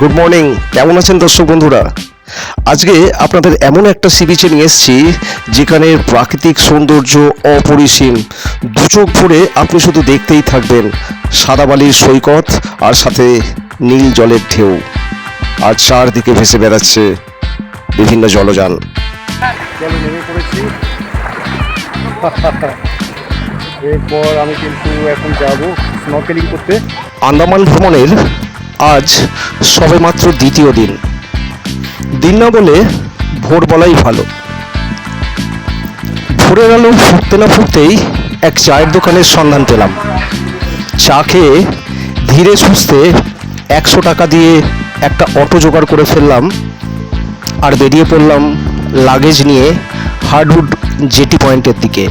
Good morning কেমন আছেন দর্শক বন্ধুরা? আজকে আপনাদের এমন একটা সি বিচে নিয়ে এসেছি যেখানে প্রাকৃতিক সৌন্দর্য অপরিসীম। দু চোখ ভরে আপনি শুধু দেখতেই থাকবেন সাদা বালির সৈকত আর সাথে নীল জলের ঢেউ। আর চারদিকে ভেসে বেড়াচ্ছে বিভিন্ন জলযান। এরপর আমি কিন্তু এখন যাব স্নর্কেলিং করতে। আন্দামান ভ্রমণের আজ সবেমাত্র দ্বিতীয় দিন। দিন না বলে ভোর বলাই ভালো। ভোরের আলো ফুটতে না ফুটতেই এক চায়ের দোকানের সন্ধান পেলাম। চা খেয়ে ধীরে সুস্থে একশো টাকা দিয়ে একটা অটো জোগাড় করে ফেললাম আর বেরিয়ে পড়লাম লাগেজ নিয়ে হার্ডউড জেটি পয়েন্টের দিকে।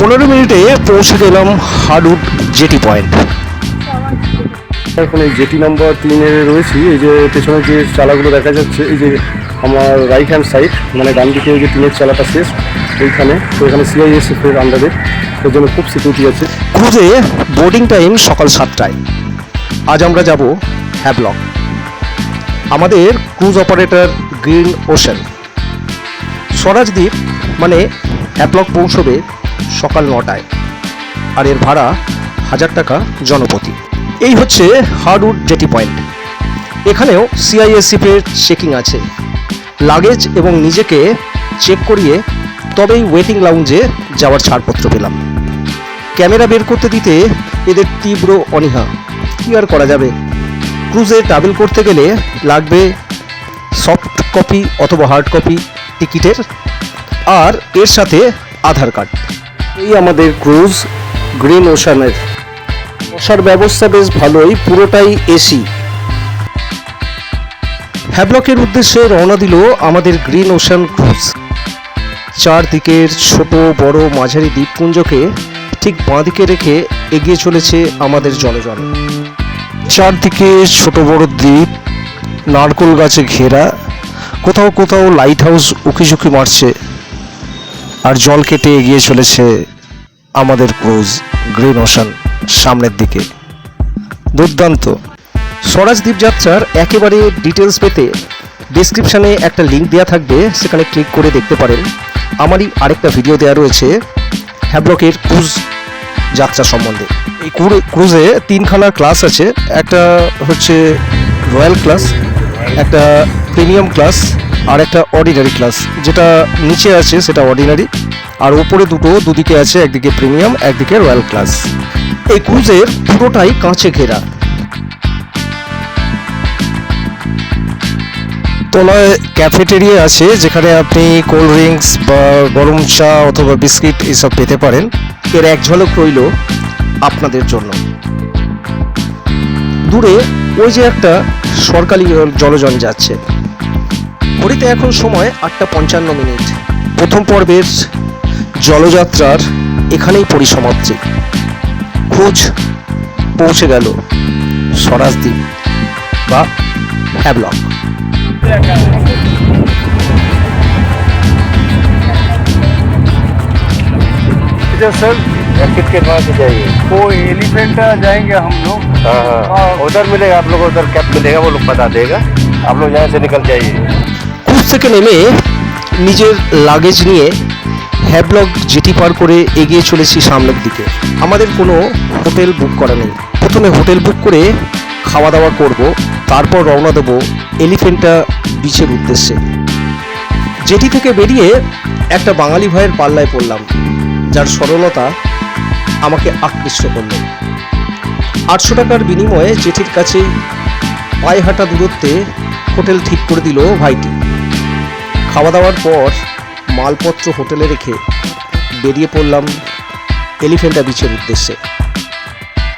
পনেরো মিনিটে পৌঁছে গেলাম হার্ডউড জেটি পয়েন্ট। এখন এই জেটি নাম্বার তিনে রয়েছি এই যে পেছনে যে চালাগুলো দেখা যাচ্ছে এই যে আমার রাইট হ্যান্ড সাইড মানে ডান দিকে যে টিনের চালাটা শেষ ওইখানে তো এখানে সিআইএসএফ এর আন্ডারে ওর জন্য খুব সিকিউরিটি আছে। ক্রুজে বোর্ডিং টাইম সকাল সাতটায়। আজ আমরা যাব হ্যাবলক আমাদের cruise operator green ocean Swarajdweep মানে হ্যাবলক পৌঁছবে সকাল নটায়। আর এর ভাড়া হাজার টাকা জনপতি এই হচ্ছে হার্ডউড জেটি পয়েন্ট। এখানেও সিআইএসএফের চেকিং আছে। লাগেজ এবং নিজেকে চেক করিয়ে তবেই ওয়েটিং লাউঞ্জে যাওয়ার ছাড়পত্র পেলাম। ক্যামেরা বের করতে দিতে এদের তীব্র অনীহা। কী আর করা যাবে? ক্রুজে ট্রাভেল করতে গেলে লাগবে সফট কপি অথবা হার্ড কপি টিকিটের আর এর সাথে আধার কার্ড এই আমাদের ক্রুজ, গ্রিন ওশানের। বসার ব্যবস্থা বেশ ভালোই, পুরোটাই এসি। হ্যাবলকের উদ্দেশ্যে রওনা দিল আমাদের গ্রিন ওশান ক্রুজ। চারদিকের ছোট, বড়, মাঝারি দ্বীপপুঞ্জকে ঠিক বাঁদিকে রেখে এগিয়ে চলেছে আমাদের জলজন চারদিকে ছোট, বড় দ্বীপ, নারকোল গাছে ঘেরা। কোথাও কোথাও লাইট হাউস উকিঝুঁকি মারছে। আর জল কেটে এগিয়ে চলেছে আমাদের ক্রুজ গ্রিন ওশান সামনের দিকে। দুর্দান্ত। স্বরাজ দ্বীপযাত্রার একেবারে ডিটেলস পেতে ডিসক্রিপশানে একটা লিঙ্ক দেওয়া থাকবে, সেখানে ক্লিক করে দেখতে পারেন। আমারই আরেকটা ভিডিও দেওয়া রয়েছে হ্যাবলকের ক্রুজ যাত্রা সম্বন্ধে। এই ক্রু- ক্রুজে তিনখানা ক্লাস আছে। একটা হচ্ছে রয়্যাল ক্লাস, একটা প্রিমিয়াম ক্লাস আর একটা অর্ডিনারি ক্লাস যেটা নিচে আছে সেটা অর্ডিনারি আর উপরে দুটো, দুদিকে আছে একদিকে প্রিমিয়াম একদিকে রয়্যাল ক্লাস এই ক্রুজের পুরোটাই কাঁচে ঘেরা। তলায় ক্যাফেটেরিয়া আছে, যেখানে আপনি কোল্ড ড্রিঙ্কস বা গরম চা অথবা বিস্কিট এসব পেতে পারেন। এর এক ঝলক রইল আপনাদের জন্য। দূরে ওই যে একটা সরকারি জলযান যাচ্ছে। ঘড়িতে এখন সময় আটটা পঞ্চান্ন মিনিট প্রথম পর্বের জলযাত্রার এখানেই পরিসমাপ্তি খোঁজ পৌঁছে গেল স্বরাজদ্বীপ বা হ্যাবলক इधर सर किसके वहाँ से जाइए वो एलिफेंट जाएंगे हम लोग हाँ हाँ उधर मिलेगा आप लोग को उधर कैब मिलेगा वो लोग बता देगा आप लोग यहाँ से निकल जाइए ক্রুজ থেকে নেমে নিজের লাগেজ নিয়ে হ্যাবলক জেটি পার করে এগিয়ে চলেছি সামনের দিকে আমাদের কোনো হোটেল বুক করা নেই প্রথমে হোটেল বুক করে খাওয়া দাওয়া করব তারপর রওনা দেবো এলিফেন্টা বিচের উদ্দেশ্যে জেটি থেকে বেরিয়ে একটা বাঙালি ভাইয়ের পাল্লায় পড়লাম যার সরলতা আমাকে আকৃষ্ট করল আটশো টাকার বিনিময়ে জেঠির কাছে পায়ে হাঁটা দূরত্বে হোটেল ঠিক করে দিল ভাইটি। খাওয়া দাওয়ার পর মালপত্র হোটেলে রেখে বেরিয়ে পড়লাম এলিফেন্টা বিচের উদ্দেশ্যে।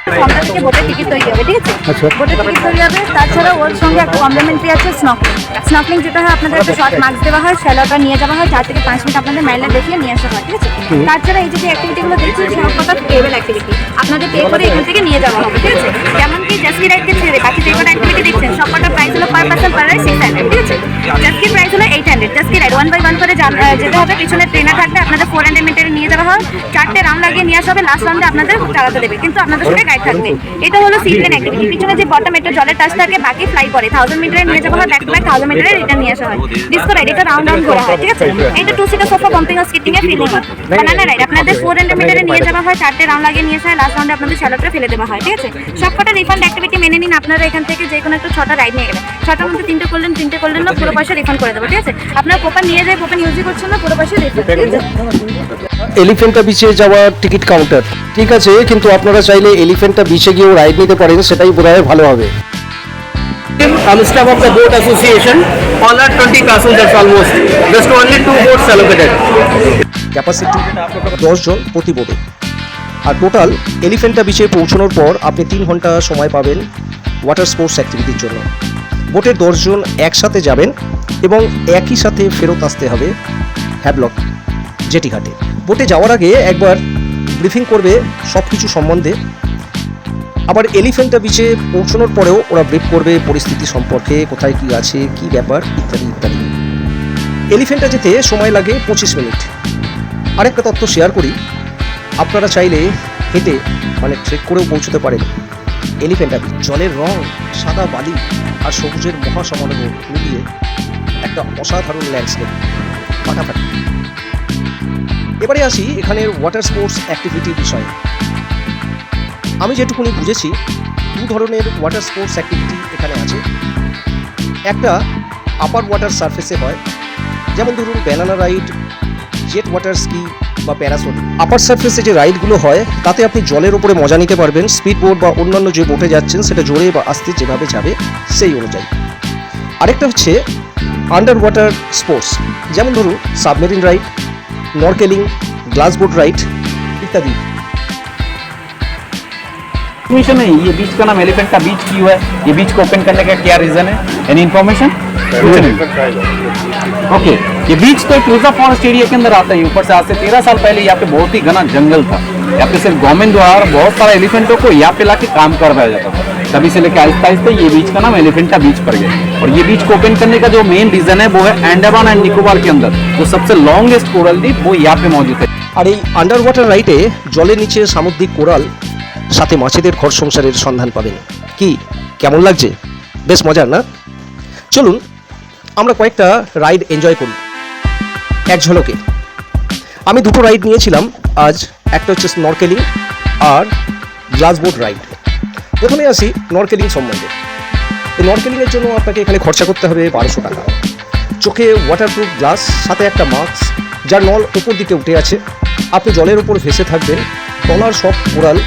ভোটের টিকিট তৈরি হবে ঠিক আছে? আচ্ছা। ভোটের টিকিট তৈরি হবে তাছাড়া ওর সঙ্গে একটা কমপ্লিমেন্টারি আছে স্নকলিং স্নকলিং যেটা হয় আপনাদের একটা শর্ট মার্কস দেওয়া হয় শ্যালোটা নিয়ে যাওয়া হয় চার থেকে পাঁচ মিনিট আপনাদের মেলে দেখিয়ে নিয়ে আসা হয় ঠিক আছে? তাছাড়া এই যে যে অ্যাক্টিভিটিগুলো দেখছি সব কটা টেবিল অ্যাক্টিভিটি আপনাদের পে করে এখান থেকে নিয়ে যাওয়া হবে ঠিক আছে? যেমন কি জাস্কি রাইডকে ছেড়ে বাকি যে কটা অ্যাক্টিভিটি দেখছেন সব কটা প্রাইস হলো per person per ride six hundred ঠিক আছে? জাস্কি জাস্কি রাইড ওয়ান বাই ওয়ান করে যেতে হবে। পিছনে ট্রেনার থাকবে আপনাদের ফোর হান্ড্রেড মিটারে নিয়ে যাওয়া হয়। চারটে রাউন্ড লাগিয়ে নিয়ে আসা হবে। লাস্ট রাউন্ডে আপনাদের চালাতে দেবে। কিন্তু আপনাদের সাথে গাইড থাকবে। এটা হলো সিপ্লেন অ্যাক্টিভিটি পিছনে যে বটম একটু জলের টাচ থাকে, বাকি ফ্লাই করে। থাউজেন্ড মিটারে নিয়ে যাওয়া হয় ব্যাক টু ব্যাক থাউজেন্ড মিটারে রিটার্ন নিয়ে আসা হয়। ডিসকো রাইড এটা রাউন্ড রাউন্ড করা হয়, ঠিক আছে? এটা টু সিটার সোফা পাম্পিং আর স্কিটিং এর ফিলিং হয় বানানা রাইড আপনাদের ফোর হান্ড্রেড মিটারে নিয়ে যাওয়া হয়, চারটে রাউন্ড লাগিয়ে নিয়ে আসা হয় লাস্ট রাউন্ডে আপনাদের শ্যালোটা ফেলে দেওয়া হয়, ঠিক আছে? সবকটা রিফান্ড অ্যাক্টিভিটি মেনে নিন, আপনারা এখান থেকে যে কোনো একটা ছটা রাইড নিয়ে গেলেন। ছটার মধ্যে তিনটে করলেন তিনটে করলেন না, পুরো পয়সা রিফান্ড করে দেবো, ঠিক আছে? আপনার কোপান নিয়ে যায় কোপান ইউজই করছেন না পুরো ঠিক এলিফেন্টা বিচে যাওয়ার টিকিট কাউন্টার ঠিক আছে কিন্তু আপনারা চাইলে এলিফেন্টা বিচে গিয়েও রাইড নিতে পারেন সেটাই বোধহয় ভালো হবে I'm staff of the boat association. All are 20 passengers almost. Just only two boats allocated. Capacity জন প্রতি বোটে আর টোটাল এলিফেন্টা বিচে পৌঁছানোর পর আপনি তিন ঘণ্টা সময় পাবেন ওয়াটার স্পোর্টস অ্যাক্টিভিটির জন্য বোটের দশজন একসাথে যাবেন এবং একই সাথে ফেরত আসতে হবে হ্যাবলক জেটিঘাটে। বোটে যাওয়ার আগে একবার ব্রিফিং করবে সব কিছু সম্বন্ধে। আবার এলিফেন্টা বিচে পৌঁছানোর পরেও ওরা ব্রিফ করবে পরিস্থিতি সম্পর্কে, কোথায় কি আছে, কি ব্যাপার, ইত্যাদি ইত্যাদি। এলিফেন্টা যেতে সময় লাগে পঁচিশ মিনিট। আরেকটা তথ্য শেয়ার করি। আপনারা চাইলে হেঁটে মানে ট্রেক করেও পৌঁছতে পারেন। এলিফেন্টা বিচ জলের রং, সাদা বালি আর সবুজের মহাসমারোহ মিলিয়ে একটা অসাধারণ ল্যান্ডস্কেপ ফাটাফাটি এবারে আসি এখানের ওয়াটার স্পোর্টস অ্যাক্টিভিটির বিষয়ে। আমি যেটুকুনি বুঝেছি, দু ধরনের ওয়াটার স্পোর্টস অ্যাক্টিভিটি এখানে আছে। একটা আপার ওয়াটার সারফেসে হয়, যেমন ধরুন banana ride jet water ski বা প্যারাসোট। আপার সার্ফেসে যে রাইডগুলো হয়, তাতে আপনি জলের উপরে মজা নিতে পারবেন। স্পিড বোট বা অন্যান্য যে বোটে যাচ্ছেন, সেটা জোরে বা আস্তে যেভাবে যাবে, সেই অনুযায়ী। আরেকটা হচ্ছে আন্ডার ওয়াটার স্পোর্টস যেমন ধরুন submarine ride snorkelling glass boat ride ইত্যাদি। इन्फॉर्मेशन है ये बीच का नाम एलिफेंटा बीच क्यों है ये बीच को ओपन करने का क्या रीजन है एनी इन्फॉर्मेशन ओके ये बीच तो एक रिजर्व फॉरेस्ट एरिया के अंदर आता है ऊपर से आज से तेरह साल पहले यहाँ पे बहुत ही घना जंगल था यहाँ पे सिर्फ गवर्नमेंट द्वारा बहुत सारे एलिफेंटों को यहाँ पे लाके काम करवाया जाता था तभी से लेकर आहिस्ता आहिस्ता ये बीच का नाम एलिफेंटा बीच पड़ गया और ये बीच को ओपन करने का जो मेन रीजन है वो है अंडमान एंड निकोबार के अंदर जो सबसे लॉन्गेस्ट कोरल द्वीप वो यहाँ पे मौजूद है আর এই আন্ডার ওয়াটার রাইডে জলের নিচে সামুদ্রিক কোরাল সাথে মাছেদের ঘর সংসারের সন্ধান পাবেন। কি? কেমন লাগছে? বেশ মজার, না? চলুন, আমরা কয়েকটা রাইড এনজয় করি। এক ঝলকে। আমি দুটো রাইড নিয়েছিলাম, আজ একটা হচ্ছে নরকেলিং আর গ্লাসবোর্ড রাইড প্রথমে আসি নরকেলিং সম্বন্ধে। এই নরকেলিংয়ের জন্য আপনাকে এখানে খরচা করতে হবে বারোশো টাকা। চোখে ওয়াটারপ্রুফ গ্লাস সাথে একটা মাস্ক যার নল উপর দিকে উঠে আছে। আপনি জলের উপর ভেসে থাকবেন, তলার সব কোরাল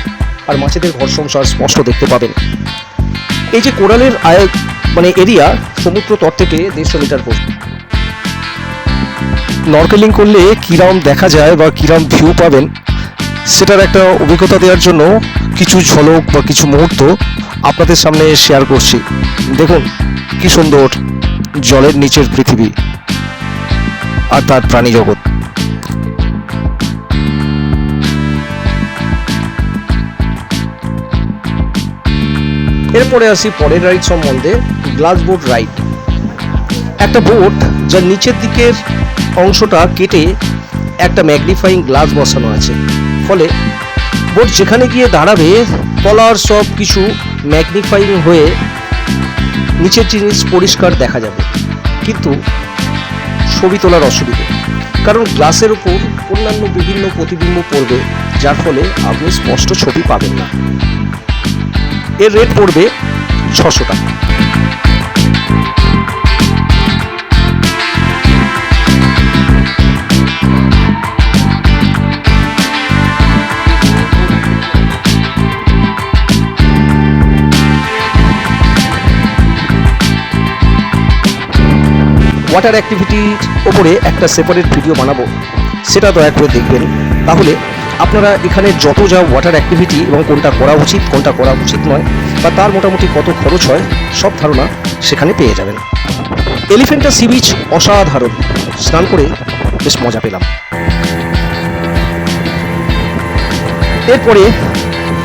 আর মাছেদের ঘর সংসার স্পষ্ট দেখতে পাবেন। এই যে কোরালের আয় মানে এরিয়া, সমুদ্র তট থেকে দেড়শো মিটার পর্যন্ত। নর্কেলিং করলে কিরাম দেখা যায় বা কিরাম ভিউ পাবেন, সেটার একটা অভিজ্ঞতা দেওয়ার জন্য কিছু ঝলক বা কিছু মুহূর্ত আপনাদের সামনে শেয়ার করছি। দেখুন, কি সুন্দর জলের নিচের পৃথিবী আর তার প্রাণী জগৎ এরপরে আসি পরের রাইড সম্বন্ধে গ্লাস বোট রাইড একটা বোট যার নিচের দিকের অংশটা কেটে একটা ম্যাগনিফাইং গ্লাস বসানো আছে। ফলে বোট যেখানে গিয়ে দাঁড়াবে, তলার সব কিছু ম্যাগনিফাইং হয়ে নিচের জিনিস পরিষ্কার দেখা যাবে। কিন্তু ছবি তোলার অসুবিধে। কারণ গ্লাসের উপর অন্যান্য বিভিন্ন প্রতিবিম্ব পড়বে, যার ফলে আপনি স্পষ্ট ছবি পাবেন না। এর রেট পড়বে ছশো টাকা। ওয়াটার অ্যাক্টিভিটির ওপরে একটা সেপারেট ভিডিও বানাবো, সেটা দয়া করে দেখবেন। তাহলে আপনারা এখানে যত যা ওয়াটার অ্যাক্টিভিটি এবং কোনটা করা উচিত, কোনটা করা উচিত নয়, বা তার মোটামুটি কত খরচ হয়, সব ধারণা সেখানে পেয়ে যাবেন। এলিফেন্টা সি বিচ অসাধারণ। স্নান করে বেশ মজা পেলাম। এরপরে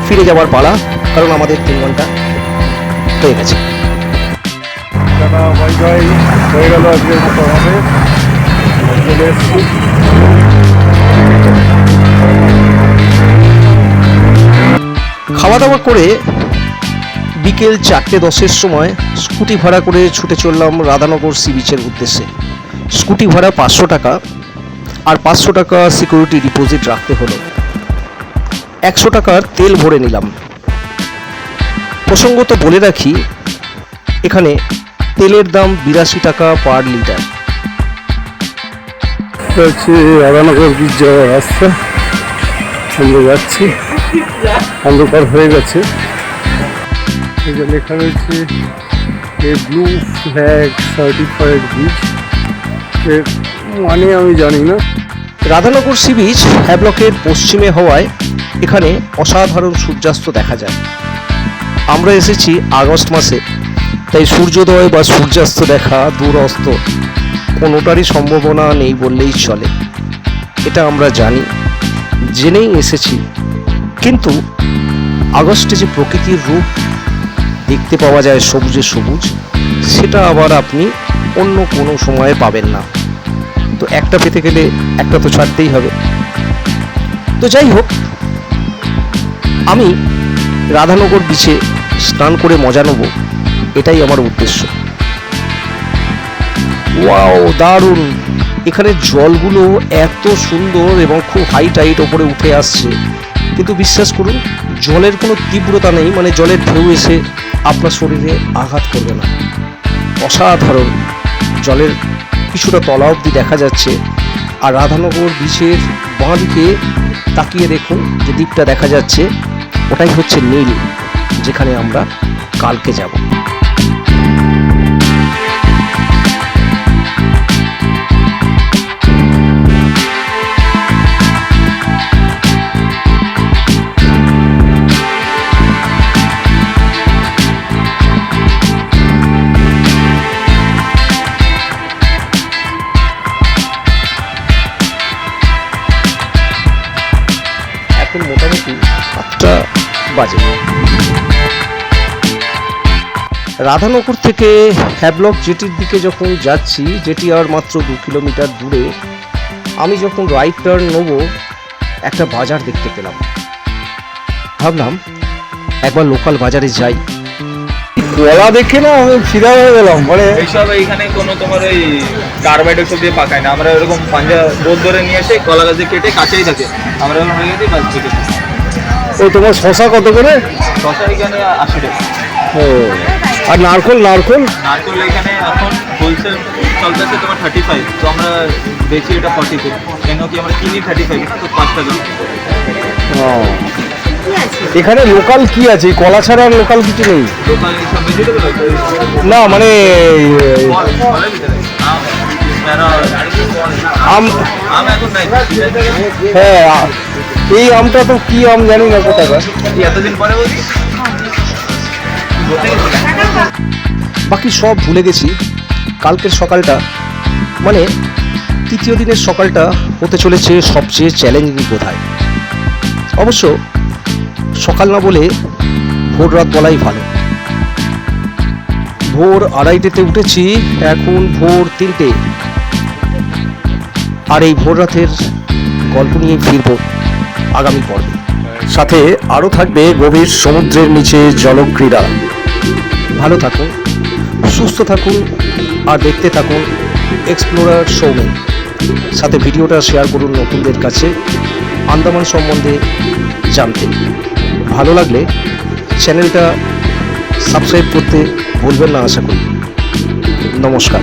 ফিরে যাওয়ার পালা, কারণ আমাদের তিন ঘণ্টা হয়ে গেছে। হয়ে গেল আজকের মতো আমাদের। চলে খাওয়া দাওয়া করে বিকেল চারটে দশের সময় স্কুটি ভাড়া করে ছুটে চললাম রাধানগর সি বিচের উদ্দেশ্যে। স্কুটি ভাড়া পাঁচশো টাকা আর পাঁচশো টাকা সিকিউরিটি ডিপোজিট রাখতে হলো। একশো টাকার তেল ভরে নিলাম। প্রসঙ্গত বলে রাখি, এখানে তেলের দাম বিরাশি টাকা পার লিটার হচ্ছে রাধানগর বীজ যাওয়ার রাস্তা। যাচ্ছি। অন্ধকার হয়ে গেছে। এই লেখা রয়েছে এ ব্লু ফ্ল্যাগ সার্টিফাইড বীজ এর মানে আমি জানি না। রাধানগর সি বিচ হ্যাবলকের পশ্চিমে হওয়ায় এখানে অসাধারণ সূর্যাস্ত দেখা যায়। আমরা এসেছি আগস্ট মাসে, তাই সূর্যোদয় বা সূর্যাস্ত দেখা দূরস্ত, কোনোটারই সম্ভাবনা নেই বললেই চলে। এটা আমরা জানি। জেনেই এসেছি কিন্তু আগস্টে যে প্রকৃতির রূপ দেখতে পাওয়া যায় সবুজে সবুজ, সেটা আবার আপনি অন্য কোনো সময়ে পাবেন না। তো একটা পেতে গেলে একটা তো ছাড়তেই হবে। তো যাই হোক, আমি রাধানগর বিচে স্নান করে মজা নেব, এটাই আমার উদ্দেশ্য। ওয়াও, দারুণ! এখানে জলগুলো এত সুন্দর এবং খুব হাই টাইট ওপরে উঠে আসছে। কিন্তু বিশ্বাস করুন, জলের কোনো তীব্রতা নেই মানে জলের ঢেউ এসে আপনার শরীরে আঘাত করবে না। অসাধারণ। জলের কিছুটা তলা অবধি দেখা যাচ্ছে। আর রাধানগর বিচের বাঁ দিকে তাকিয়ে দেখুন, যে দ্বীপটা দেখা যাচ্ছে, ওটাই হচ্ছে নীল, যেখানে আমরা কালকে যাব। সাতটা বাজে। রাধানগর থেকে হ্যাবলক জেটির দিকে যখন যাচ্ছি যেটি আর মাত্র দু কিলোমিটার দূরে আমি যখন রাইট টার্ন নেব একটা বাজার দেখতে পেলাম। ভাবলাম একবার লোকাল বাজারে যাই। কলা দেখে না আমি ফিদা হয়ে গেলাম মানে এইসব এইখানে কোনো তোমার ওই কার্বাইড ওসব দিয়ে পাকায় না। আমরা এরকম পাঞ্জা রোদ ধরে নিয়ে এসে কলা গাছে কেটে কাছেই থাকে। আমরা হয়ে গেছি বাস ও তোমার শশা কত করে? শশা এখানে আশি টাকা। ও আর নারকল নারকল? নারকেল এখানে এখন হোলসেল চলতেছে তোমার থার্টি ফাইভ তো আমরা বেচি এটা ফর্টি কেন কি আমরা কিনি থার্টি ফাইভ তো পাঁচ টাকা। ও। এখানে লোকাল কি আছে? কলা ছাড়া আর লোকাল কিছু নেই? না মানে আম হ্যাঁ এই আমটা তো কি আম জানি না কোথাকার। এতদিন পরে বাকি সব ভুলে গেছি। কালকের সকালটা মানে তৃতীয় দিনের সকালটা হতে চলেছে সবচেয়ে চ্যালেঞ্জিং বোধহয় অবশ্য সকাল না বলে ভোর রাত বলাই ভালো। ভোর আড়াইটেতে উঠেছি এখন ভোর তিনটে। আর এই ভোর রাতের গল্প নিয়ে ফিরব। আগামী পর্বে। সাথে আরও থাকবে গভীর সমুদ্রের নিচে জলক্রীড়া। ভালো থাকুন, সুস্থ থাকুন আর দেখতে থাকুন এক্সপ্লোরার শোমেন সাথে ভিডিওটা শেয়ার করুন নতুনদের কাছে আন্দামান সম্বন্ধে জানতে। ভালো লাগলে চ্যানেলটা সাবস্ক্রাইব করতে ভুলবেন না, আশা করি। নমস্কার।